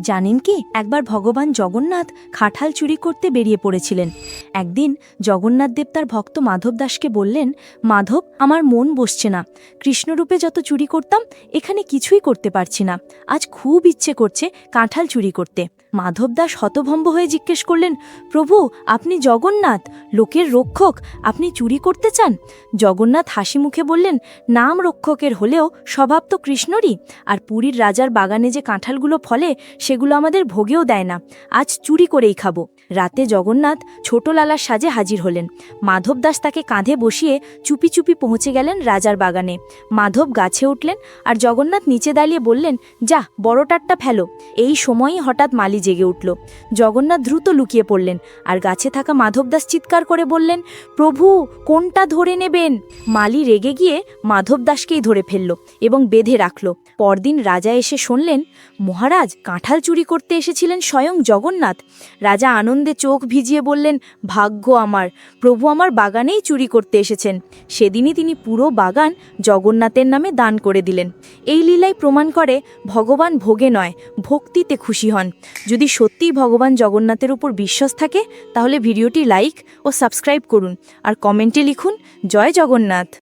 জানেন কি, একবার ভগবান জগন্নাথ খাঠাল চুরি করতে বেরিয়ে পড়েছিলেন। একদিন জগন্নাথ দেব তার ভক্ত মাধব দাসকে বললেন, মাধব, আমার মন বসছে না। কৃষ্ণরূপে যত চুরি করতাম, এখানে কিছুই করতে পারছি না। আজ খুব ইচ্ছে করছে কাঁঠাল চুরি করতে। মাধব দাস হতভম্ব হয়ে জিজ্ঞেস করলেন, প্রভু, আপনি জগন্নাথ? লোকের রক্ষক? আপনি চুরি করতে চান? জগন্নাথ হাসি মুখে বললেন, নাম রক্ষকের হলেও স্বভাব তো কৃষ্ণরই। আর পুরীর রাজার বাগানে যে কাঁঠালগুলো ফলে সেগুলো আমাদের ভোগেও দেয় না। আজ চুরি করেই খাব। রাতে জগন্নাথ ছোট লালার সাজে হাজির হলেন। মাধব দাস তাকে কাঁধে বসিয়ে চুপি চুপি পৌঁছে গেলেন রাজার বাগানে। মাধব গাছে উঠলেন আর জগন্নাথ নিচে দাঁড়িয়ে বললেন, যা বড়টারটা ফেলো। এই সময়ই হঠাৎ মালি জেগে উঠল। জগন্নাথ দ্রুত লুকিয়ে পড়লেন আর গাছে থাকা মাধব দাস চিৎকার করে বললেন, প্রভু, কোনটা ধরে নেবেন? মালি রেগে গিয়ে মাধব দাসকেই ধরে ফেলল এবং বেঁধে রাখল। পরদিন রাজা এসে শুনলেন, মহারাজ কাঁঠাল চুরি করতে এসেছিলেন স্বয়ং জগন্নাথ। রাজা আনন্দে চোখ ভিজিয়ে বললেন, ভাগ্য আমার, প্রভু আমার বাগানেই চুরি করতে এসেছেন। সেদিনই তিনি পুরো বাগান জগন্নাথের নামে দান করে দিলেন। এই লীলাই প্রমাণ করে ভগবান ভোগে নয়, ভক্তিতে খুশি হন। যদি সত্যিই ভগবান জগন্নাথের উপর বিশ্বাস থাকে, তাহলে ভিডিওটি লাইক ও সাবস্ক্রাইব করুন। আর কমেন্টে লিখুন, জয় জগন্নাথ।